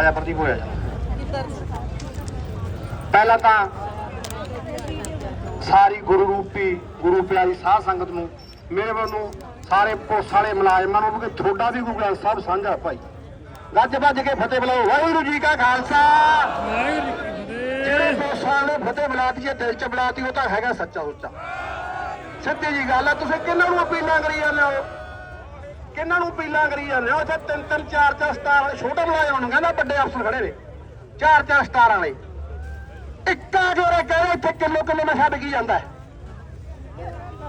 ਆਇਆ ਪ੍ਰਦੀਪ ਹੋਇਆ ਜਾ। ਪਹਿਲਾਂ ਤਾਂ ਸਾਰੀ ਗੁਰੂ ਰੂਪੀ, ਗੁਰੂ ਪਿਆਰੀ ਸਾਧ ਸੰਗਤ ਨੂੰ, ਮੇਰੇ ਵੱਲੋਂ ਸਾਰੇ ਪੁਲਿਸ ਵਾਲੇ, ਮੁਲਾਜ਼ਮਾਂ ਨੂੰ ਵੀ ਤੁਹਾਡਾ ਵੀ ਗੁਰੂ ਗ੍ਰੰਥ ਸਾਹਿਬ ਸਾਂਝਾ ਭਾਈ। ਗੱਜ ਵੱਜ ਕੇ ਫਤਿਹ ਬੁਲਾਓ। ਵਾਹਿਗੁਰੂ ਜੀ ਕਾ ਖਾਲਸਾ। ਜਿਹੜੇ ਪੁਲਿਸ ਵਾਲੇ ਨੇ ਫਤਿਹ ਬੁਲਾਤੀ ਹੈ, ਦਿਲ ਚ ਬੁਲਾਤੀ ਉਹ ਤਾਂ ਹੈਗਾ ਸੱਚਾ ਸੁੱਚਾ ਸੱਚੀ ਜੀ ਗੱਲ ਆ ਤੁਸੀਂ ਕਿਹਨਾਂ ਨੂੰ ਅਪੀਲਾਂ ਕਰੀ ਜਾਂਦੇ ਹੋ? ਕਿਹਨਾਂ ਨੂੰ ਅਪੀਲਾਂ ਕਰੀ ਜਾਂਦੇ ਹੋ? ਇੱਥੇ ਤਿੰਨ ਤਿੰਨ, ਚਾਰ ਚਾਰ ਸਟਾਰ ਵਾਲੇ, ਛੋਟੇ ਮੁਲਾਜ਼ਮਾਂ ਨੂੰ ਕਹਿੰਦਾ ਵੱਡੇ ਅਫਸਰ ਖੜੇ ਨੇ। ਚਾਰ ਚਾਰ ਸਟਾਰ ਵਾਲੇ। ਇੱਕਾ ਜੋਰੇ ਕਹਿੰਦੇ ਇੱਥੇ ਕਿਲੋ ਕਿਲੋ ਨਸ਼ਾ ਵਿਕੀ ਜਾਂਦਾ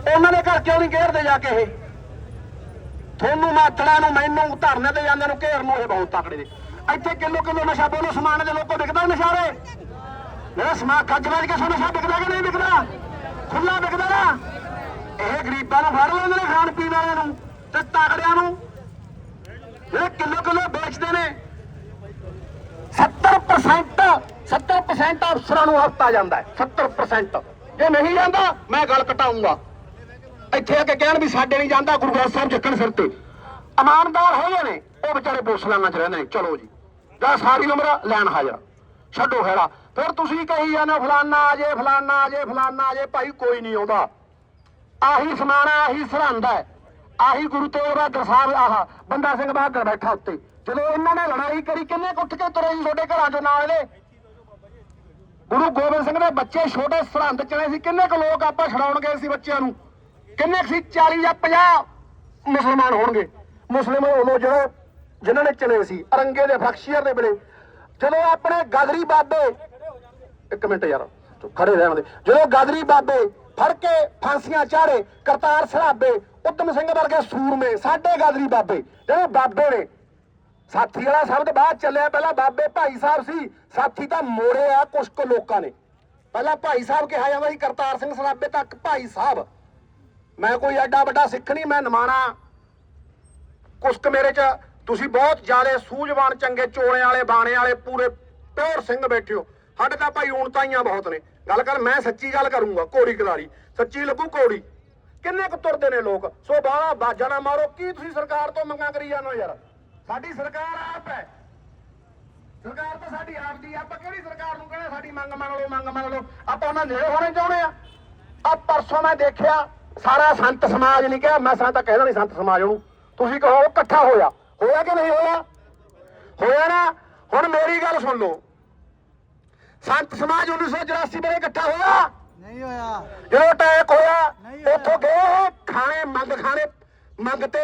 ਉਹਨਾਂ ਨੇ ਘਰ ਕਿਉਂ ਨਹੀਂ ਘੇਰਦੇ ਜਾ ਕੇ ਇਹ? ਤੁਹਾਨੂੰ ਮਾਤੜਾ ਨੂੰ, ਮੈਨੂੰ ਧਰਨੇ ਤੇ ਜਾਂਦੇ ਨੂੰ ਘੇਰ ਨੂੰ ਇਹ ਬਹੁਤ ਤਕੜੇ ਨੇ। ਇੱਥੇ ਕਿਲੋ ਕਿਲੋ ਨਸ਼ਾ ਬੋਲੋ, ਸਮਾਨ ਦੇ ਲੋਕੋ ਵਿਕਦਾ ਨਸ਼ਾਰੇ ਮੇਰਾ ਸਮਾ ਕੱਜ ਵੱਜ ਕੇ ਸੋਨਾ ਨਸ਼ਾ ਵਿਕਦਾ ਕਿ ਨਹੀਂ ਵਿਕਦਾ? ਖੁੱਲਾ ਵਿਕਦਾ ਨਾ। ਇਹ ਗਰੀਬਾਂ ਨੂੰ ਫੜ ਲੈਂਦੇ ਨੇ ਖਾਣ ਪੀਣ ਵਾਲਿਆਂ ਨੂੰ। ਤੇ ਤਗੜਿਆਂ ਨੂੰ ਜਿਹੜੇ ਕਿਲੋ ਕਿਲੋ ਵੇਚਦੇ ਨੇ 70% 70% ਅਫਸਰਾਂ ਨੂੰ ਹਫਤਾ ਜਾਂਦਾ ਹੈ 70% ਜੇ ਨਹੀਂ ਜਾਂਦਾ, ਮੈਂ ਗੱਲ ਕਟਾਉਂਗਾ। ਇੱਥੇ ਆ ਕੇ ਕਹਿਣ ਵੀ ਸਾਡੇ ਨਹੀਂ ਜਾਂਦਾ ਗੁਰੂ ਗ੍ਰੰਥ ਸਾਹਿਬ ਚੱਕਣ ਸਿਰ ਤੇ। ਇਮਾਨਦਾਰ ਹੋਏ ਨੇ, ਉਹ ਵਿਚਾਰੇ ਪੁੱਛਲਾਂਗਾ ਚ ਰਹਿੰਦੇ ਨੇ। ਚਲੋ ਜੀ, ਜਾਂ ਸਾਰੀ ਉਮਰ ਲੈਣ ਹਾਜ਼ਰ। ਛੱਡੋ ਹੈੜਾ ਫਿਰ ਤੁਸੀਂ ਕਹੀ ਜਾਂਦੇ ਹੋ, ਫਲਾਨਾ ਆ ਜੇ, ਫਲਾਨਾ ਆ ਜੇ, ਫਲਾਨਾ ਆ ਜੇ। ਭਾਈ ਕੋਈ ਨਹੀਂ ਆਉਂਦਾ। ਆਹੀ ਸਮਾਨ ਆਹੀ ਸਰਹੰਦ ਹੈ। ਆਹੀ ਗੁਰੂ ਤੇਗ ਬਹਾਦਰ ਸਾਹਿਬ ਆਹ ਬੰਦਾ ਸਿੰਘ ਬਹਾਦਰ ਬੈਠਾ ਉੱਤੇ। ਜਦੋਂ ਇਹਨਾਂ ਨੇ ਲੜਾਈ ਕਰੀ, ਕਿੰਨੇ ਕੁੱਟ ਕੇ ਤੁਰੇ ਸੀ ਤੁਹਾਡੇ ਘਰਾਂ ਚੋਂ ਨਾਲ ਇਹਦੇ ਗੁਰੂ ਗੋਬਿੰਦ ਸਿੰਘ ਦੇ ਬੱਚੇ ਛੋਟੇ ਸਰਹੰਦ ਚਲੇ ਸੀ। ਕਿੰਨੇ ਕੁ ਲੋਕ ਆਪਾਂ ਛਡਾਉਣ ਗਏ ਸੀ ਬੱਚਿਆਂ ਨੂੰ? ਕਿੰਨੇ ਸੀ? 40 ਜਾਂ 50 ਮੁਸਲਮਾਨ ਹੋਣਗੇ। ਮੁਸਲਿਮ ਉਦੋਂ ਜਿਹੜੇ ਜਿਨ੍ਹਾਂ ਨੇ ਚਲੇ ਸੀ, ਅਰੰਗੇ ਦੇ, ਬਖਸ਼ੀਅਰ ਦੇ ਵੇਲੇ। ਜਦੋਂ ਆਪਣੇ ਗਦਰੀ ਬਾਬੇ ਇੱਕ ਮਿੰਟ ਯਾਰ, ਤੂੰ ਖੜੇ ਰਹਿਣ ਦੇ। ਜਦੋਂ ਗਾਦਰੀ ਬਾਬੇ ਫੜ ਕੇ ਫਾਂਸੀਆਂ ਚਾੜੇ ਕਰਤਾਰ ਸਰਾਬੇ, ਉਤਮ ਸਿੰਘ ਵਰਗੇ ਸੂਰਮੇ, ਸਾਡੇ ਗਾਦਰੀ ਬਾਬੇ। ਜਿਹੜੇ ਬਾਬੇ ਨੇ, ਸਾਥੀ ਵਾਲਾ ਸ਼ਬਦ ਬਾਅਦ ਚੱਲਿਆ, ਪਹਿਲਾਂ ਬਾਬੇ ਭਾਈ ਸਾਹਿਬ ਸੀ, ਸਾਥੀ ਤਾਂ ਮੋੜੇ ਆ ਕੁਛ ਕੁ ਲੋਕਾਂ ਨੇ। ਪਹਿਲਾਂ ਭਾਈ ਸਾਹਿਬ ਕਿਹਾ ਜਾਂਦਾ ਸੀ, ਕਰਤਾਰ ਸਿੰਘ ਸਰਾਬੇ ਤੱਕ ਭਾਈ ਸਾਹਿਬ। ਮੈਂ ਕੋਈ ਐਡਾ ਵੱਡਾ ਸਿੱਖ ਨਹੀਂ, ਮੈਂ ਨਮਾਣਾ। ਕੁਛ ਕੁ ਮੇਰੇ ਚ, ਤੁਸੀਂ ਬਹੁਤ ਜ਼ਿਆਦਾ ਸੂਝਵਾਨ ਚੰਗੇ ਚੋਲੇ ਵਾਲੇ, ਬਾਣੇ ਵਾਲੇ, ਪੂਰੇ ਪਿਓਰ ਸਿੰਘ ਬੈਠੇ ਹੋ। ਸਾਡੇ ਤਾਂ ਭਾਈ ਊਣਤਾਈਆਂ ਬਹੁਤ ਨੇ। ਗੱਲ ਕਰ, ਮੈਂ ਸੱਚੀ ਗੱਲ ਕਰੂੰਗਾ ਕੋੜੀ ਕਲਾਰੀ ਸੱਚੀ ਲੱਗੂ ਕੋੜੀ ਕਿੰਨੇ ਕੁ ਤੁਰਦੇ ਨੇ ਲੋਕ? ਸੋ ਬਾਹਲਾ ਬਾਜਾ ਨਾ ਮਾਰੋ, ਕੀ ਤੁਸੀਂ ਸਰਕਾਰ ਤੋਂ ਮੰਗਾਂ ਕਰੀ ਜਾਂਦੇ ਹੋ ਯਾਰ? ਸਾਡੀ ਸਰਕਾਰ ਆਪ ਹੈ। ਸਰਕਾਰ ਤਾਂ ਸਾਡੀ ਆਪ ਦੀ ਆਪਾਂ ਕਿਹੜੀ ਸਰਕਾਰ ਨੂੰ ਕਹਿੰਦੇ ਸਾਡੀ ਮੰਗ ਮੰਨ ਲਓ, ਮੰਗ ਮੰਨ ਲਓ? ਆਪਾਂ ਉਹਨਾਂ ਨੇੜੇ ਹੋਣੇ ਚਾਹੁੰਦੇ ਆ। ਆ ਪਰਸੋਂ ਮੈਂ ਦੇਖਿਆ, ਸਾਰਾ ਸੰਤ ਸਮਾਜ ਨਹੀਂ ਕਿਹਾ, ਮੈਂ ਸਾਂ ਤਾਂ ਕਹਿਦਾ ਨਹੀਂ ਸੰਤ ਸਮਾਜ ਉਹਨੂੰ ਤੁਸੀਂ ਕਹੋ ਇਕੱਠਾ ਹੋਇਆ। ਹੋਇਆ ਕਿ ਨਹੀਂ ਹੋਇਆ? ਹੋਇਆ ਨਾ? ਹੁਣ ਮੇਰੀ ਗੱਲ ਸੁਣ ਲਓ। ਸੰਤ ਸਮਾਜ 1984 ਵੇਲੇ ਇਕੱਠਾ ਹੋਇਆ। ਨਹੀਂ ਹੋਇਆ। ਜਦੋਂ ਅਟੈਕ ਹੋਇਆ। ਉੱਥੋਂ ਗਏ ਖਾਣੇ ਮੰਗ ਖਾਣੇ ਮੰਗ ਤੇ।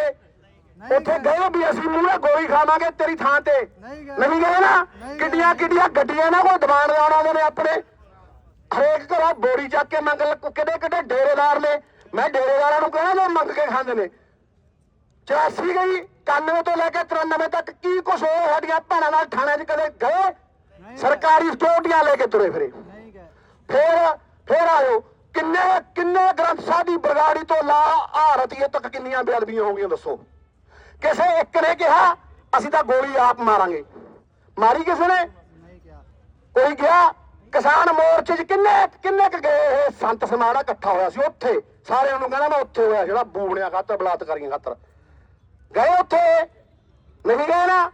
ਉੱਥੇ ਗਏ ਵੀ ਅਸੀਂ ਮੂਹਰੇ ਗੋਲੀ ਖਾਵਾਂਗੇ ਤੇਰੀ ਥਾਂ ਤੇ। ਨਹੀਂ ਗਏ। ਨਾ? ਕਿੱਡੀਆਂ। ਕਿੱਡੀਆਂ ਗੱਡੀਆਂ ਨਾ ਕੋਈ ਦੀਵਾਨ ਆਉਣਾ ਨੇ ਆਪਣੇ। ਹਰੇਕ ਘਰੋਂ ਬੋਰੀ ਚੱਕ ਕੇ ਮੰਗ ਕਿਹੜੇ ਕਿਹੜੇ ਡੇਰੇਦਾਰ ਨੇ। ਮੈਂ ਡੇਰੇਦਾਰਾਂ ਨੂੰ ਕਹਿਣਾ ਜੋ ਮੰਗ ਕੇ ਖਾਂਦੇ ਨੇ। 84 ਗਈ 91 ਤੋਂ ਲੈ ਕੇ 93 ਤੱਕ ਕੀ ਕੁਛ ਹੋਇਆ? ਸਾਡੀਆਂ ਭੈਣਾਂ ਨਾਲ ਥਾਣੇ 'ਚ ਕਦੇ ਗਏ? ਸਰਕਾਰੀ ਸਕਿਉਰਟੀਆਂ ਲੈ ਕੇ ਤੁਰੇ ਫਿਰੇ। ਫੇਰ ਫੇਰ ਆਇਓ ਕਿੰਨੇ ਕਿੰਨੇ ਗ੍ਰੰਥ ਸਾਹਿਬ ਦੀ ਬਰਗਾੜੀ ਤੋਂ ਲਾ ਆਰਤੀਏ ਤੱਕ ਕਿੰਨੀਆਂ ਬੇਅਦਬੀਆਂ ਹੋ ਗਈਆਂ ਦੱਸੋ। ਕਿਸੇ ਇੱਕ ਨੇ ਕਿਹਾ ਅਸੀਂ ਤਾਂ ਗੋਲੀ ਆਪ ਮਾਰਾਂਗੇ। ਮਾਰੀ ਕਿਸੇ ਨੇ? ਕੋਈ ਗਿਆ ਕਿਸਾਨ ਮੋਰਚੇ 'ਚ ਕਿੰਨੇ ਕਿੰਨੇ ਕੁ ਗਏ ਇਹ ਸੰਤ ਸਮਾਣਾ ਇਕੱਠਾ ਹੋਇਆ ਸੀ ਉੱਥੇ? ਸਾਰਿਆਂ ਨੂੰ ਕਹਿੰਦਾ ਮੈਂ ਉੱਥੇ ਹੋਇਆ ਜਿਹੜਾ ਬੂਬਣਿਆ ਖਾਤਰ ਬਲਾਤਕਾਰੀਆਂ ਖਾਤਰ। ਗਏ ਉੱਥੇ? ਨਹੀਂ ਗਏ ਨਾ?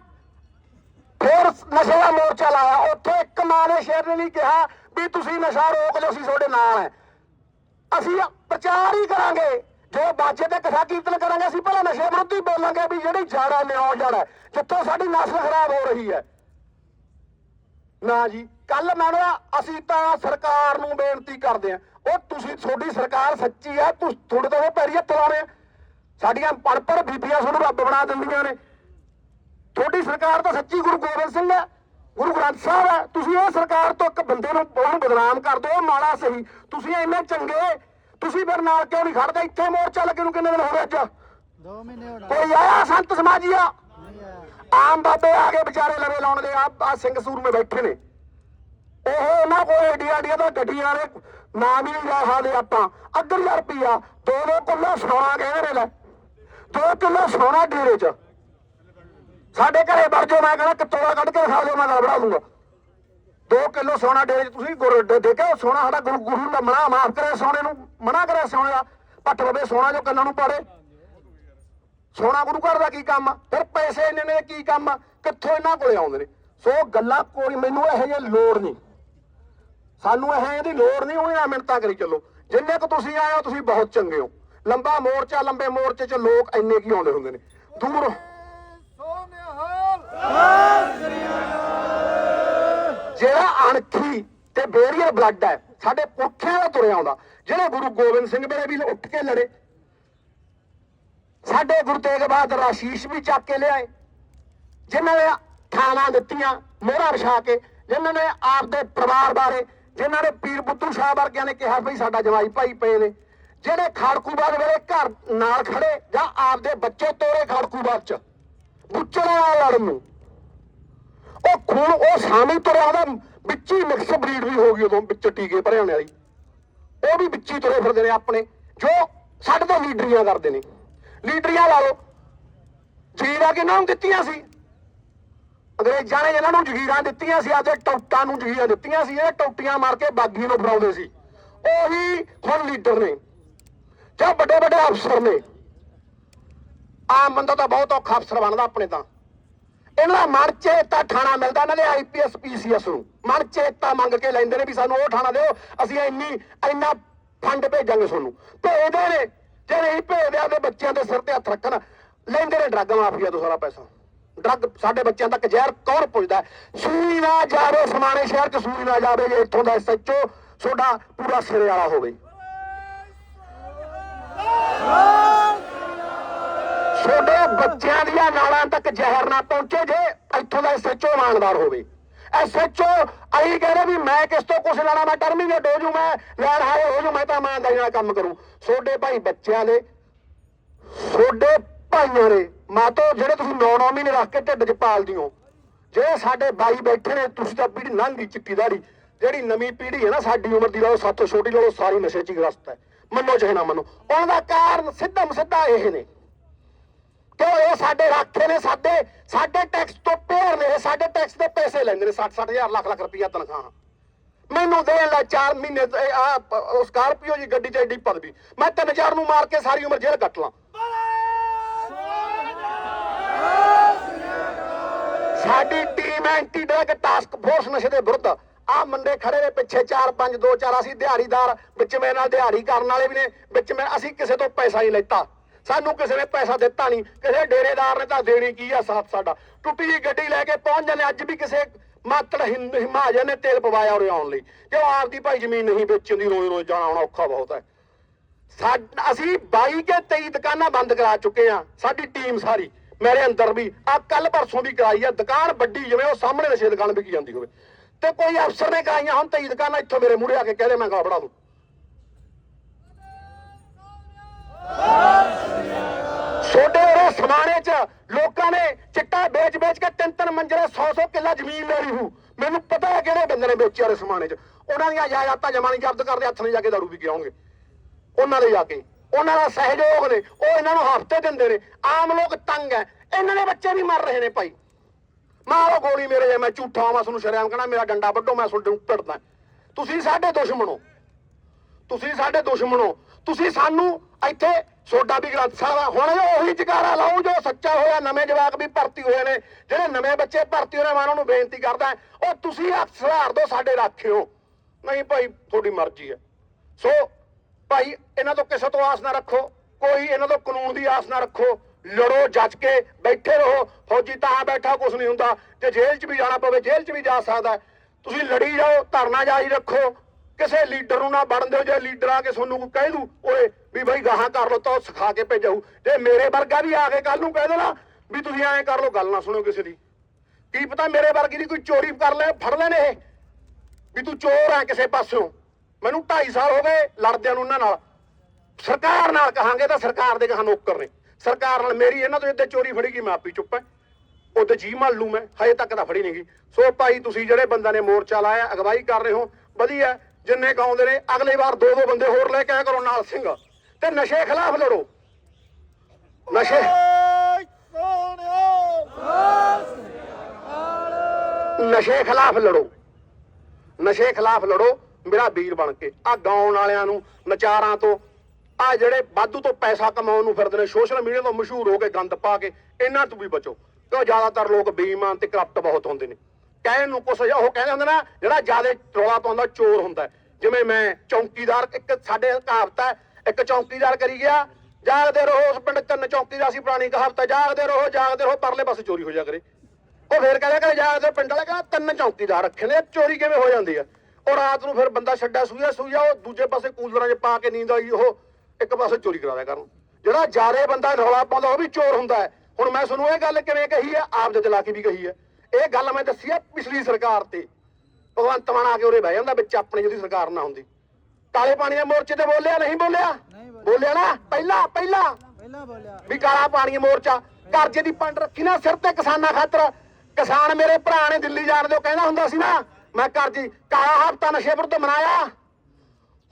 ਫਿਰ ਨਸ਼ੇ ਦਾ ਮੋਰਚਾ ਲਾਇਆ। ਉੱਥੇ ਇੱਕ ਮਾਂ ਨੇ ਸ਼ੇਰ ਨੇ ਨਹੀਂ ਕਿਹਾ ਵੀ ਤੁਸੀਂ ਨਸ਼ਾ ਰੋਕ ਲਓ, ਅਸੀਂ ਤੁਹਾਡੇ ਨਾਲ ਹੈ। ਅਸੀਂ ਪ੍ਰਚਾਰ ਹੀ ਕਰਾਂਗੇ। ਜੋ ਬਾਜੇ ਤੇ ਕਥਾ ਕੀਰਤਨ ਕਰਾਂਗੇ, ਅਸੀਂ ਪਹਿਲਾਂ ਨਸ਼ੇ ਵਿਰੁੱਧ ਹੀ ਬੋਲਾਂਗੇ ਵੀ ਜਿਹੜੀ ਜਾੜਾ ਨਿਆਉ ਜਾੜਾ ਜਿੱਥੋਂ ਸਾਡੀ ਨਸਲ ਖਰਾਬ ਹੋ ਰਹੀ ਹੈ। ਨਾ ਜੀ ਕੱਲ ਮੈਂ ਅਸੀਂ ਤਾਂ ਸਰਕਾਰ ਨੂੰ ਬੇਨਤੀ ਕਰਦੇ ਆ ਉਹ ਤੁਸੀਂ, ਤੁਹਾਡੀ ਸਰਕਾਰ ਸੱਚੀ ਆ ਤੁਸੀਂ ਤੁਹਾਡੇ ਤੋਂ ਉਹ ਪੈਰੀ ਹੱਥ ਲਾਉਣੇ ਆ। ਸਾਡੀਆਂ ਪੜਪੜ ਬੀਬੀਆਂ ਤੁਹਾਨੂੰ ਰੱਬ ਬਣਾ ਦਿੰਦੀਆਂ ਨੇ। ਤੁਹਾਡੀ ਸਰਕਾਰ ਤਾਂ ਸੱਚੀ ਗੁਰੂ ਗੋਬਿੰਦ ਸਿੰਘ ਹੈ ਗੁਰੂ ਗ੍ਰੰਥ ਸਾਹਿਬ ਹੈ। ਤੁਸੀਂ ਇਹ ਸਰਕਾਰ ਤੋਂ ਇੱਕ ਬੰਦੇ ਨੂੰ ਉਹਨੂੰ ਬਦਨਾਮ ਕਰ ਦਿਓ ਉਹ ਮਾੜਾ ਸਹੀ। ਤੁਸੀਂ ਇੰਨੇ ਚੰਗੇ ਤੁਸੀਂ ਫਿਰ ਨਾਲ ਕਿਉਂ ਨਹੀਂ ਖੜਦੇ? ਇੱਥੇ ਮੋਰਚਾ ਲੱਗੇ ਨੂੰ ਕਿੰਨੇ ਦਿਨ ਹੋ ਗਏ ਅੱਜ? ਦੋ ਮਹੀਨੇ ਹੋਣਾ ਕੋਈ ਆਇਆ ਸੰਤ ਸਮਾਜੀਆ ਨਹੀਂ ਆਇਆ। ਆਮ ਬਾਬੇ ਆ ਕੇ ਵਿਚਾਰੇ ਲਵੇ ਲਾਉਣ ਦੇ ਆ ਆ ਸਿੰਘ ਸੂਰਮੇ ਬੈਠੇ ਨੇ। ਉਹ ਉਹਨਾਂ ਕੋਲ ਏਡੀਆਂ ਏਡੀਆਂ ਤਾਂ ਗੱਡੀਆਂ ਨੇ ਨਾਮ ਹੀ ਨਹੀਂ ਲੈ ਸਕਦੇ ਆਪਾਂ। ਅੱਧਰ ਰੁਪਈਆ ਦੋ ਦੋ ਕਿੱਲੋ ਸੋਨਾ ਕਹਿੰਦੇ ਨੇ। ਲੈ ਦੋ ਕਿੱਲੋ ਸੋਨਾ ਡੇਰੇ 'ਚ। ਸਾਡੇ ਘਰੇ ਵੜ ਜਾਓ, ਮੈਂ ਕਹਿੰਦਾ ਕਿੱਤੋਂ ਕੱਢ ਕੇ ਖਾ ਲਿਓ ਮੈਂ ਗੱਲ ਬਣਾ ਦੂੰਗਾ 2 ਕਿਲੋ ਸੋਨਾ ਡੇਰੇ 'ਚ ਤੁਸੀਂ ਗੁਰ ਦੇ ਉਹ ਸੋਨਾ ਸਾਡਾ ਗੁਰੂ ਗੁਰੂ ਦਾ ਮਨਾ ਮਾਫ ਕਰੇ ਸੋਨੇ ਨੂੰ, ਮਨਾ ਕਰੇ ਸੋਨੇ ਦਾ, ਪੱਟ ਬਵੇ ਸੋਨਾ ਜੋ ਕੰਨਾਂ ਨੂੰ ਪਾੜੇ। ਸੋਨਾ ਗੁਰੂ ਘਰ ਦਾ ਕੀ ਕੰਮ ਆ? ਫਿਰ ਪੈਸੇ ਇੰਨੇ ਨੇ, ਕੀ ਕੰਮ ਆ? ਕਿੱਥੋਂ ਇਹਨਾਂ ਕੋਲੇ ਆਉਂਦੇ ਨੇ? ਸੋ ਗੱਲਾਂ ਕੋਈ ਮੈਨੂੰ ਇਹੋ ਜਿਹੀ ਲੋੜ ਨਹੀਂ। ਸਾਨੂੰ ਇਹ ਇਹਦੀ ਲੋੜ ਨਹੀਂ, ਉਹਨੇ ਮਿੰਟਾਂ ਕਰੀ ਚੱਲੋ। ਜਿੰਨੇ ਕੁ ਤੁਸੀਂ ਆਏ ਹੋ, ਤੁਸੀਂ ਬਹੁਤ ਚੰਗੇ ਹੋ। ਲੰਬਾ ਮੋਰਚਾ, ਲੰਬੇ ਮੋਰਚੇ 'ਚ ਲੋਕ ਇੰਨੇ ਕੀ ਆਉਂਦੇ ਹੁੰਦੇ ਨੇ? ਦੂਰ ਜਿਹੜਾ ਅਣਖੀ ਤੇ ਬੇਰੀਅਰ ਬਲੱਡ ਹੈ, ਸਾਡੇ ਪੁਰਖਿਆਂ ਦਾ ਤੁਰਿਆ ਆਉਂਦਾ। ਜਿਹੜੇ ਗੁਰੂ ਗੋਬਿੰਦ ਸਿੰਘ ਵੇਲੇ ਵੀ ਉੱਠ ਕੇ ਲੜੇ, ਸਾਡੇ ਗੁਰੂ ਤੇਗ ਬਹਾਦਰ ਆਸ਼ੀਸ਼ ਵੀ ਚੱਕ ਕੇ ਲਿਆਏ, ਜਿਨ੍ਹਾਂ ਨੇ ਥਾਣਾ ਦਿੱਤੀਆਂ, ਮੋਹਰਾਂ ਵਿਛਾ ਕੇ, ਜਿਨ੍ਹਾਂ ਨੇ ਆਪਦੇ ਪਰਿਵਾਰ ਬਾਰੇ, ਜਿਨ੍ਹਾਂ ਨੇ ਪੀਰ ਪੁੱਤੂ ਸ਼ਾਹ ਵਰਗਿਆਂ ਨੇ ਕਿਹਾ ਭਈ ਸਾਡਾ ਜਵਾਈ ਭਾਈ ਪਏ ਨੇ, ਜਿਹੜੇ ਖਾੜਕੂਬਾਦ ਵੇਲੇ ਘਰ ਨਾਲ ਖੜੇ ਜਾਂ ਆਪਦੇ ਬੱਚੇ ਤੋਰੇ ਖਾੜਕੂਬਾਦ ਚ ਬੁੱਚੜਾਂ ਨਾਲ ਲੜਨ ਨੂੰ। ਉਹ ਖੂਨ ਉਹ ਸਾਮੀ ਤੁਰਿਆ ਉਹਦਾ ਵਿੱਚ ਹੀ ਮਿਕਸ ਬਰੀਡ ਵੀ ਹੋ ਗਈ ਉਦੋਂ, ਵਿੱਚ ਟੀਕੇ ਭਰਿਆਣ ਵਾਲੀ। ਉਹ ਵੀ ਵਿੱਚ ਹੀ ਤੁਰੇ ਫਿਰਦੇ ਨੇ ਆਪਣੇ, ਜੋ ਸਾਡੇ ਤੋਂ ਲੀਡਰੀਆਂ ਕਰਦੇ ਨੇ। ਲੀਡਰੀਆਂ ਲਾ ਲਓ, ਜਗੀਰਾਂ ਕਿਹਨਾਂ ਨੂੰ ਦਿੱਤੀਆਂ ਸੀ। ਅੰਗਰੇਜ਼ਾਂ ਨੇ ਇਹਨਾਂ ਨੂੰ ਜਗੀਰਾਂ ਦਿੱਤੀਆਂ ਸੀ ਆਦੇ ਟੌਟਾਂ ਨੂੰ ਜਗੀਰਾਂ ਦਿੱਤੀਆਂ ਸੀ, ਇਹ ਟੌਟੀਆਂ ਮਾਰ ਕੇ ਬਾਗੀ ਨੂੰ ਫੜਾਉਂਦੇ ਸੀ। ਉਹੀ ਹੁਣ ਲੀਡਰ ਨੇ, ਜਾਂ ਵੱਡੇ ਵੱਡੇ ਅਫਸਰ ਨੇ। ਆਮ ਬੰਦਾ ਤਾਂ ਬਹੁਤ ਔਖਾ ਅਫਸਰ ਬਣਦਾ ਆਪਣੇ ਤਾਂ। ਇਹਨਾਂ ਦਾ ਮਨ ਚੇਤਾ ਠਾਣਾ ਮਿਲਦਾ, ਇਹਨਾਂ ਦੇ ਆਈਪੀਐਸ ਪੀਸੀਐਸ ਨੂੰ। ਮਨ ਚੇਤਾ ਮੰਗ ਕੇ ਲੈਂਦੇ ਨੇ ਵੀ ਸਾਨੂੰ ਉਹ ਠਾਣਾ ਦਿਓ, ਅਸੀਂ ਇੰਨੀ, ਇੰਨਾ ਫੰਡ ਭੇਜਾਂਗੇ ਤੁਹਾਨੂੰ। ਭੇਜਦੇ ਨੇ ਜੇ ਨਹੀਂ ਭੇਜਦੇ ਆਪਦੇ ਬੱਚਿਆਂ ਦੇ ਸਿਰ ਤੇ ਹੱਥ ਰੱਖਣ, ਲੈਂਦੇ ਨੇ ਡਰੱਗ ਮਾਫੀਆ ਤੋਂ ਸਾਰਾ ਪੈਸਾ। ਡਰੱਗ ਸਾਡੇ ਬੱਚਿਆਂ ਤੱਕ ਜ਼ਹਿਰ ਕੌਣ ਪੁੱਜਦਾ? ਸੂਈ ਨਾ ਜਾਵੇ ਸਮਾਣੇ ਸ਼ਹਿਰ ਚ, ਸੂਈ ਨਾ ਜਾਵੇ ਜੇ ਇੱਥੋਂ ਦਾ ਸੱਚੋ ਤੁਹਾਡਾ ਪੂਰਾ ਸਿਰੇ ਵਾਲਾ ਹੋਵੇ। ਛੋਟੇ ਬੱਚਿਆਂ ਦੀਆਂ ਨਾਲਾਂ ਤੱਕ ਜ਼ਹਿਰ ਨਾ ਪਹੁੰਚੇ ਜੇ ਇੱਥੋਂ ਦਾ ਐਸਐਚਓ ਇਮਾਨਦਾਰ ਹੋਵੇ। ਐਸਐਚਓ ਅਈ ਕਹਿੰਦੇ ਵੀ ਮੈਂ ਕਿਸ ਤੋਂ ਕੁਛ ਲੈਣਾ, ਮੈਂ ਟਰਮੀਨੇਟ ਹੋ ਜੂ ਮੈਂ ਲੈਣ ਹਾਏ ਹੋ ਜੂ, ਮੈਂ ਤਾਂ ਇਮਾਨਦਾਰੀ ਨਾਲ ਕੰਮ ਕਰੂੰ। ਛੋਟੇ ਭਾਈ ਬੱਚਿਆਂ ਦੇ ਛੋਡੇ ਭਾਈਆਂ ਨੇ ਮਾਤੋ ਜਿਹੜੇ ਤੁਸੀਂ 9-9 ਮਹੀਨੇ ਰੱਖ ਕੇ ਢਿੱਡ 'ਚ ਪਾਲਦੀ ਹੋ ਜਿਹੜੇ ਸਾਡੇ ਬਾਈ ਬੈਠੇ ਨੇ, ਤੁਸੀਂ ਤਾਂ ਪੀੜੀ ਲੰਘੀ ਚਿੱਟੀ ਦਾੜੀ, ਜਿਹੜੀ ਨਵੀਂ ਪੀੜ੍ਹੀ ਹੈ ਨਾ, ਸਾਡੀ ਉਮਰ ਦੀ, ਲਓ ਸਾਥੋਂ ਛੋਟੀ, ਲਓ ਸਾਰੀ ਨਸ਼ੇ 'ਚ ਗ੍ਰਸਤ ਹੈ। ਮੰਨੋ ਚਾਹੇ ਨਾ ਮੰਨੋ ਉਹਨਾਂ ਦਾ ਕਾਰਨ ਸਿੱਧਾ ਮਸਿੱਧਾ ਇਹ ਨੇ। ਕਿਉਂ ਇਹ ਸਾਡੇ ਰਾਖੇ ਨੇ, ਸਾਡੇ ਸਾਡੇ ਟੈਕਸ ਤੋਂ ਪੇਰ ਨੇ ਸਾਡੇ ਟੈਕਸ ਦੇ ਪੈਸੇ ਲੈਂਦੇ ਨੇ 60 ਹਜ਼ਾਰ, ਲੱਖ ਲੱਖ ਰੁਪਈਆ ਤਨਖਾਹ। ਮੈਨੂੰ ਦੇਣ ਲੈ 4 ਮਹੀਨੇ ਆ ਸਕਾਰਪੀਓ ਜੀ ਗੱਡੀ ਚ ਐਡੀ ਪਦਵੀ ਮੈਂ 3000 ਨੂੰ ਮਾਰ ਕੇ ਸਾਰੀ ਉਮਰ ਜੇਲ੍ਹ ਕੱਟ ਲਾਂ। ਸਾਡੀ team anti drug task force ਨਸ਼ੇ ਦੇ ਵਿਰੁੱਧ ਆ ਮੁੰਡੇ ਖੜੇ ਨੇ ਪਿੱਛੇ 4 5 2 4 ਅਸੀਂ ਦਿਹਾੜੀਦਾਰ, ਵਿੱਚ ਮੇਰੇ ਨਾਲ ਦਿਹਾੜੀ ਕਰਨ ਵਾਲੇ ਵੀ ਨੇ, ਵਿੱਚ ਮੈਂ, ਅਸੀਂ ਕਿਸੇ ਤੋਂ ਪੈਸਾ ਨਹੀਂ ਲੈਤਾ। ਸਾਨੂੰ ਕਿਸੇ ਨੇ ਪੈਸਾ ਦਿੱਤਾ ਨਹੀਂ, ਕਿਸੇ ਡੇਰੇਦਾਰ ਨੇ ਤਾਂ ਦੇਣੀ ਕੀ ਆ ਸਾਥ ਸਾਡਾ। ਟੁੱਟੀ ਜੀ ਗੱਡੀ ਲੈ ਕੇ ਪਹੁੰਚ ਜਾਂਦੇ ਅੱਜ ਵੀ ਕਿਸੇ ਮਾਤੜ ਹਿੰਦ ਹਿਮਾਜਨ ਨੇ ਤੇਲ ਪਵਾਇਆ ਉਰੇ ਆਉਣ ਲਈ। ਜੇ ਉਹ ਆਪਦੀ ਭਾਈ ਜ਼ਮੀਨ ਨਹੀਂ ਵੇਚਣ ਦੀ ਰੋਜ਼ ਰੋਜ਼ ਜਾਣਾ ਆਉਣਾ ਔਖਾ ਬਹੁਤ ਹੈ। ਸਾਡ- ਅਸੀਂ 22 ਕੇ 23 ਦੁਕਾਨਾਂ ਬੰਦ ਕਰਾ ਚੁੱਕੇ ਆ ਸਾਡੀ ਟੀਮ ਸਾਰੀ, ਮੇਰੇ ਅੰਦਰ ਵੀ। ਆ ਕੱਲ ਪਰਸੋਂ ਵੀ ਕਰਾਈ ਆ, ਦੁਕਾਨ ਵੱਡੀ ਜਿਵੇਂ ਉਹ ਸਾਹਮਣੇ ਨਸ਼ੇ ਦੁਕਾਨ ਵਿਕੀ ਜਾਂਦੀ ਹੋਵੇ। ਤੇ ਕੋਈ ਅਫਸਰ ਨੇ ਕਰਾਈਆਂ, ਹੁਣ 23 ਦੁਕਾਨਾਂ ਇੱਥੋਂ ਮੇਰੇ ਮੂਹਰੇ ਆ ਕੇ ਕਹਦੇ ਮੈਂ ਗਾਲ ਬਣਾ ਦੂੰ। ਸਮਾਣੇ 'ਚ ਲੋਕਾਂ ਨੇ ਚਿੱਟਾ ਵੇਚ ਵੇਚ ਕੇ ਤਿੰਨ ਤਿੰਨ ਮੰਜ਼ਲੇ 100 100 ਕਿੱਲਾ ਜ਼ਮੀਨ ਲੈ ਲਈ ਹੂ। ਮੈਨੂੰ ਪਤਾ ਹੈ ਕਿਹੜੇ ਬੰਦੇ ਨੇ ਵੇਚਿਆ ਉਹ ਸਮਾਣੇ 'ਚ। ਉਹਨਾਂ ਦੀਆਂ ਜਾਇਦਾਦਾਂ ਜਮਾ ਨਹੀਂ ਜ਼ਬਤ ਕਰਦੇ, ਹੱਥ ਨਹੀਂ ਜਾ ਕੇ ਦਾਰੂ ਵੀ ਕੇ ਆਉਣਗੇ। ਉਹਨਾਂ ਦੇ ਜਾ ਕੇ। ਉਹਨਾਂ ਦਾ ਸਹਿਯੋਗ ਨੇ, ਉਹ ਇਹਨਾਂ ਨੂੰ ਹਫ਼ਤੇ ਦਿੰਦੇ ਨੇ। ਆਮ ਲੋਕ ਤੰਗ ਹੈ। ਇਹਨਾਂ ਦੇ ਬੱਚੇ ਵੀ ਮਰ ਰਹੇ ਨੇ ਭਾਈ। ਮਾਰੋ ਗੋਲੀ ਮੇਰੇ ਜੇ, ਮੈਂ ਝੂਠਾ ਮੈਂ ਤੁਹਾਨੂੰ ਸ਼ਰਮ ਕਹਣਾ, ਮੇਰਾ ਡੰਡਾ ਵੱਢੋ, ਮੈਂ ਤੁਹਾਡੇ ਪਿੜਦਾ ਤੁਸੀਂ ਸਾਡੇ ਦੁਸ਼ਮਣੋ ਤੁਸੀਂ ਸਾਡੇ ਦੁਸ਼ਮਣ ਹੋ। ਤੁਸੀਂ ਸਾਨੂੰ ਇੱਥੇ ਸੋਡਾ ਵੀ ਗ੍ਰੰਥ ਸਾਹਿਬ ਆ। ਹੁਣ ਉਹੀ ਜਗਾਰਾ ਲਾਓ ਜੋ ਸੱਚਾ ਹੋਇਆ, ਨਵੇਂ ਜਵਾਕ ਵੀ ਭਰਤੀ ਹੋਏ ਨੇ। ਜਿਹੜੇ ਨਵੇਂ ਬੱਚੇ ਭਰਤੀ ਹੋਏ ਨੇ, ਮੈਂ ਉਹਨਾਂ ਨੂੰ ਬੇਨਤੀ ਕਰਦਾ ਉਹ ਤੁਸੀਂ ਹੱਥ ਸੁਧਾਰ ਦਿਓ, ਸਾਡੇ ਰਾਖਿਓ। ਨਹੀਂ ਭਾਈ, ਤੁਹਾਡੀ ਮਰਜ਼ੀ ਹੈ। ਸੋ ਭਾਈ, ਇਹਨਾਂ ਤੋਂ ਕਿਸੇ ਤੋਂ ਆਸ ਨਾ ਰੱਖੋ। ਕੋਈ ਇਹਨਾਂ ਤੋਂ ਕਾਨੂੰਨ ਦੀ ਆਸ ਨਾ ਰੱਖੋ। ਲੜੋ, ਜੱਜ ਕੇ ਬੈਠੇ ਰਹੋ। ਫੌਜੀ ਤਾਂ ਬੈਠਾ ਕੁਝ ਨਹੀਂ ਹੁੰਦਾ। ਜੇ ਜੇਲ੍ਹ 'ਚ ਵੀ ਜਾਣਾ ਪਵੇ, ਜੇਲ੍ਹ 'ਚ ਵੀ ਜਾ ਸਕਦਾ। ਤੁਸੀਂ ਲੜੀ ਜਾਓ, ਧਰਨਾ ਜਾਰੀ ਰੱਖੋ। ਕਿਸੇ ਲੀਡਰ ਨੂੰ ਨਾ ਵੜਨ ਦਿਓ, ਜੇ ਲੀਡਰ ਆ ਕੇ ਤੁਹਾਨੂੰ ਕੋਈ ਕਹਿ ਦੂ, ਓਏ ਵੀ ਬਈ ਗਾਹਾਂ ਕਰ ਲੋ ਤਾਂ ਉਹ ਸਿਖਾ ਕੇ ਭੇਜਾਊ। ਜੇ ਮੇਰੇ ਵਰਗਾ ਵੀ ਆ ਕੇ ਕੱਲ ਨੂੰ ਕਹਿ ਦੇਣਾ ਵੀ ਤੁਸੀਂ ਐਂ ਕਰ ਲੋ ਗੱਲ ਨਾ ਸੁਣੋ ਕਿਸੇ ਦੀ। ਕੀ ਪਤਾ ਮੇਰੇ ਵਰਗੀ ਦੀ ਕੋਈ ਚੋਰੀ ਕਰ ਲੈ, ਫੜ ਲੈਣ ਇਹ। ਵੀ ਤੂੰ ਚੋਰ ਆ ਕਿਸੇ ਪਾਸਿਓਂ। ਮੈਨੂੰ 2.5 ਸਾਲ ਹੋ ਗਏ ਲੜਦਿਆਂ ਨੂੰ ਉਹਨਾਂ ਨਾਲ। ਸਰਕਾਰ ਨਾਲ ਕਹਾਂਗੇ ਤਾਂ ਸਰਕਾਰ ਦੇ ਕਹਾਂ ਨੌਕਰ ਨੇ। ਸਰਕਾਰ ਨਾਲ ਮੇਰੀ ਇਹਨਾਂ ਤੋਂ ਇੱਥੇ ਚੋਰੀ ਫੜੀ ਗਈ ਮੈਂ ਆਪੀ ਚੁੱਪ ਐ। ਉਹਦੇ ਜੀ ਮੰਨ ਲੂ ਮੈਂ, ਹਜੇ ਤੱਕ ਤਾਂ ਫੜੀ ਨਹੀਂ ਗਈ ਸੋ ਭਾਈ, ਤੁਸੀਂ ਜਿਹੜੇ ਬੰਦਿਆਂ ਨੇ ਮੋਰਚਾ ਲਾਇਆ, ਅਗਵਾਈ ਕਰ ਰਹੇ ਹੋ, ਵਧੀਆ। ਜਿੰਨੇ ਗਾਉਂਦੇ ਨੇ, ਅਗਲੀ ਵਾਰ ਦੋ ਦੋ ਬੰਦੇ ਹੋਰ ਲੈ ਕੇ ਆਇਆ ਕਰੋ ਨਾਲ ਸਿੰਘ। ਤੇ ਨਸ਼ੇ ਖਿਲਾਫ ਲੜੋ। ਨਸ਼ੇ ਨਸ਼ੇ ਖਿਲਾਫ ਲੜੋ। ਨਸ਼ੇ ਖਿਲਾਫ ਲੜੋ, ਮੇਰਾ ਵੀਰ ਬਣ ਕੇ। ਆ ਗਾਉਣ ਵਾਲਿਆਂ ਨੂੰ, ਨਚਾਰਾਂ ਤੋਂ ਆ ਜਿਹੜੇ ਵਾਧੂ ਤੋਂ ਪੈਸਾ ਕਮਾਉਣ ਨੂੰ ਫਿਰਦੇ ਨੇ ਸੋਸ਼ਲ ਮੀਡੀਆ ਤੋਂ ਮਸ਼ਹੂਰ ਹੋ ਕੇ ਗੰਦ ਪਾ ਕੇ, ਇਹਨਾਂ ਤੋਂ ਵੀ ਬਚੋ। ਕਿਉਂ ਜ਼ਿਆਦਾਤਰ ਲੋਕ ਬੇਈਮਾਨ ਤੇ ਕਰਪਟ ਬਹੁਤ ਹੁੰਦੇ ਨੇ। ਕਹਿਣ ਨੂੰ ਕੁਛ ਉਹ ਕਹਿੰਦੇ ਹੁੰਦੇ ਨਾ, ਜਿਹੜਾ ਜ਼ਿਆਦਾ ਰੌਲਾ ਪਾਉਂਦਾ ਚੋਰ ਹੁੰਦਾ ਜਿਵੇਂ ਮੈਂ ਚੌਂਕੀਦਾਰ, ਇੱਕ ਸਾਡੇ ਕਹਾਵਤ ਹੈ, ਇੱਕ ਚੌਂਕੀਦਾਰ ਕਰੀ ਗਿਆ, ਜਾਗਦੇ ਰਹੋ ਉਸ ਪਿੰਡ, ਤਿੰਨ ਚੌਂਕੀਦਾਰ ਸੀ, ਪੁਰਾਣੀ ਕਹਾਵਤ ਜਾਗਦੇ ਰਹੋ ਜਾਗਦੇ ਰਹੋ, ਪਰਲੇ ਪਾਸੇ ਚੋਰੀ ਹੋ ਜਾ ਕਰੇ। ਉਹ ਫੇਰ ਕਹਿੰਦਾ ਕਿ ਜਾਗਦੇ ਪਿੰਡ ਵਾਲੇ ਕਹਿੰਦਾ ਤਿੰਨ ਚੌਂਕੀਦਾਰ ਰੱਖੇ ਨੇ, ਚੋਰੀ ਕਿਵੇਂ ਹੋ ਜਾਂਦੀ ਆ ਉਹ ਰਾਤ ਨੂੰ ਫਿਰ ਬੰਦਾ ਛੱਡਾ ਸੂਇਆ ਸੂਇਆ, ਉਹ ਦੂਜੇ ਪਾਸੇ ਕੂਲਰਾਂ 'ਚ ਪਾ ਕੇ ਨੀਂਦ ਆਈ, ਉਹ ਇੱਕ ਪਾਸੇ ਚੋਰੀ ਕਰਾ ਦਿਆ ਕਰਨ। ਜਿਹੜਾ ਜਾਰੇ ਬੰਦਾ ਰੌਲਾ ਪਾਉਂਦਾ, ਉਹ ਵੀ ਚੋਰ ਹੁੰਦਾ ਹੈ। ਹੁਣ ਮੈਂ ਤੁਹਾਨੂੰ ਇਹ ਗੱਲ ਕਿਵੇਂ ਕਹੀ ਹੈ? ਆਪ ਦੇ ਚਲਾ ਕੇ ਵੀ ਕਹੀ ਹੈ। ਇਹ ਗੱਲ ਮੈਂ ਦੱਸੀ ਹੈ ਪਿਛਲੀ ਸਰਕਾਰ ਤੇ। ਭਗਵੰਤ ਮਾਨ ਆ ਕੇ ਉਰੇ ਬਹਿ ਜਾਂਦਾ ਵਿੱਚ ਆਪਣੀ ਜਿਹਦੀ ਸਰਕਾਰ ਨਾ ਹੁੰਦੀ। ਕਾਲੇ ਪਾਣੀ ਦੇ ਮੋਰਚੇ ਤੇ ਬੋਲਿਆ ਨਹੀਂ ਬੋਲਿਆ? ਬੋਲਿਆ। ਨਾ? ਪਹਿਲਾਂ ਪਹਿਲਾਂ। ਪਹਿਲਾਂ ਬੋਲਿਆ। ਵੀ ਕਾਲਾ ਪਾਣੀ ਮੋਰਚਾ ਕਰਜ਼ੇ ਦੀ ਪੰਡ ਰੱਖੀ ਨਾ ਸਿਰ ਤੇ ਕਿਸਾਨਾਂ ਖਾਤਰ। ਕਿਸਾਨ ਮੇਰੇ ਭਰਾ ਨੇ ਦਿੱਲੀ ਜਾਣ ਦੇ ਕਹਿੰਦਾ ਹੁੰਦਾ ਸੀ ਨਾ। ਮੈਂ ਕਰਜ਼ੀ ਕਾਲਾ ਹਫਤਾ ਨਸ਼ੇ ਵਿਰੁੱਧ ਮਨਾਇਆ।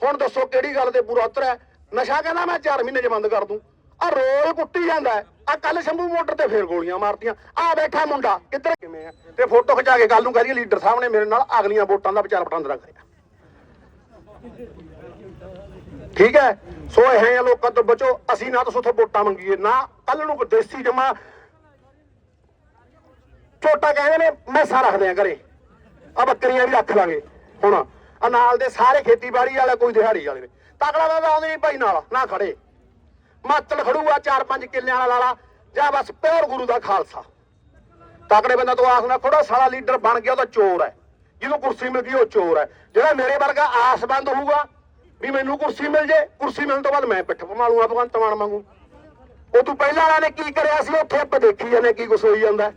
ਹੁਣ ਦੱਸੋ ਕਿਹੜੀ ਗੱਲ ਤੇ ਪੂਰਾ ਉਤਰਿਆ? ਨਸ਼ਾ ਕਹਿੰਦਾ ਮੈਂ 4 ਮਹੀਨੇ ਚ ਬੰਦ ਕਰ ਦੂੰ। ਆ ਰੋਲ ਕੁੱਟੀ ਜਾਂਦਾ ਆ ਕੱਲ ਸ਼ੰਭੂ ਮੋਟਰ ਤੇ ਫੇਰ ਗੋਲੀਆਂ ਮਾਰਤੀਆਂ। ਆ ਬੈਠਾ ਮੁੰਡਾ ਕਿੱਧਰ ਕਿਵੇਂ ਆ? ਤੇ ਫੋਟੋ ਖਿਚਾ ਕੇ ਗੱਲ ਨੂੰ ਕਹਦੀ ਲੀਡਰ ਸਾਹਿਬ ਨੇ ਮੇਰੇ ਨਾਲ ਅਗਲੀਆਂ ਵੋਟਾਂ ਦਾ ਵਿਚਾਰ ਵਟਾਂਦਰਾ ਕਰਿਆ। ਠੀਕ ਹੈ? ਸੋ ਇਹ ਹੈ ਲੋਕਾਂ ਤੋਂ ਬਚੋ। ਅਸੀਂ ਨਾ ਤਾਂ ਉਥੋਂ ਵੋਟਾਂ ਮੰਗੀਏ, ਨਾ ਕੱਲ ਨੂੰ ਦੇਸੀ ਜਮਾ ਛੋਟਾ ਕਹਿੰਦੇ ਨੇ ਮੈਸਾ ਰੱਖਦੇ ਆ ਘਰੇ। ਆ ਬੱਕਰੀਆਂ ਵੀ ਰੱਖ ਲਾਂਗੇ। ਹੁਣ ਆ ਨਾਲ ਦੇ ਸਾਰੇ ਖੇਤੀਬਾੜੀ ਵਾਲੇ, ਕੋਈ ਦਿਹਾੜੀ ਵਾਲੇ ਨੇ। ਤਕੜਾ ਬੰਦਾ ਆਉਂਦੇ ਨਹੀਂ ਭਾਈ ਨਾਲ, ਨਾ ਖੜੇ। ਮਾਤਲ ਖੜੂਗਾ ਚਾਰ ਪੰਜ ਕਿੱਲਿਆਂ ਵਾਲਾ ਲਾਲਾ, ਜਾਂ ਬਸ ਪਿਓਰ ਗੁਰੂ ਦਾ ਖਾਲਸਾ। ਤਕੜੇ ਬੰਦਾ ਤੋਂ ਆਸ ਨਾ ਖੜੋ, ਸਾਲਾ ਲੀਡਰ ਬਣ ਗਿਆ ਉਹਦਾ ਚੋਰ ਹੈ। ਜਿਹਨੂੰ ਕੁਰਸੀ ਮਿਲ ਗਈ, ਉਹ ਚੋਰ ਹੈ। ਜਿਹੜਾ ਮੇਰੇ ਵਰਗਾ ਆਸਬੰਦ ਹੋਊਗਾ, ਵੀ ਮੈਨੂੰ ਕੁਰਸੀ ਮਿਲ ਜੇ, ਕੁਰਸੀ ਮਿਲਣ ਤੋਂ ਬਾਅਦ ਮੈਂ ਪਿੱਠ ਪਮਾਲੂਗਾ ਭਗਵੰਤ ਮਾਨ ਵਾਂਗੂ। ਉਹ ਤੂੰ ਪਹਿਲਾਂ ਵਾਲਿਆਂ ਨੇ ਕੀ ਕਰਿਆ ਸੀ? ਉੱਥੇ ਆਪਾਂ ਦੇਖੀ ਜਾਂਦੇ, ਕੀ ਕੁਛ ਹੋਈ ਜਾਂਦਾ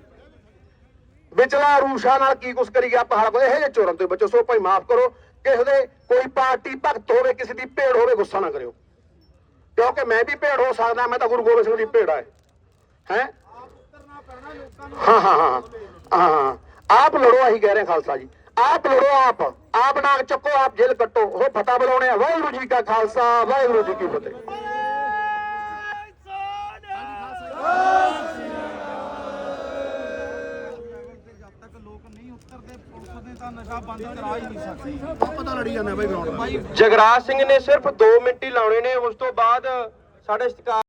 ਵਿਚਲਾ ਰੂਸ਼ਾ ਨਾਲ ਕੀ ਕੁਛ ਕਰੀ ਗਿਆ ਪਹਾੜ ਕੋਲ ਇਹੋ ਜਿਹੇ ਚੋਰਾਂ ਤੋਂ ਬਚੋ, ਸੋ ਭਾਈ ਮਾਫ ਕਰੋ, ਕਿਸੇ ਦੇ ਕੋਈ ਪਾਰਟੀ ਭਗਤ ਹੋਵੇ, ਕਿਸੇ ਦੀ ਭੇੜ ਹੋਵੇ, ਗੁੱਸਾ ਨਾ ਕਰਿਓ। ਕਿਉਂਕਿ ਮੈਂ ਵੀ ਭੇੜ ਹੋ ਸਕਦਾ, ਮੈਂ ਤਾਂ ਗੁਰੂ ਗੋਬਿੰਦ ਸਿੰਘ ਦੀ ਭੇੜ ਹੈ? ਹੈ, ਹਾਂ ਹਾਂ ਹਾਂ ਹਾਂ ਹਾਂ। ਆਪ ਲੜੋ ਆਹੀ ਕਹਿ ਰਹੇ ਖਾਲਸਾ ਜੀ। ਆਪ ਲੜੋ ਆਪ। ਆਪ ਨਾਗ ਚੱਕੋ, ਆਪ ਜੇਲ੍ਹ ਕੱਟੋ। ਉਹ ਫਤਿਹ ਬੁਲਾਉਣੇ ਆ। ਵਾਹਿਗੁਰੂ ਜੀ ਕਾ ਖਾਲਸਾ, ਵਾਹਿਗੁਰੂ ਜੀ ਕੀ ਫਤਿਹ। ਪਤਾ ਲੜੀ ਜਾਂਦੇ ਬਾਈ ਗਰਾਊਂਡ ਜਗਰਾਜ ਸਿੰਘ ਨੇ ਸਿਰਫ 2 ਮਿੰਟ ਹੀ ਲਾਉਣੇ ਨੇ, ਉਸ ਤੋਂ ਬਾਅਦ ਸਾਡੇ ਸਤਿਕਾਰ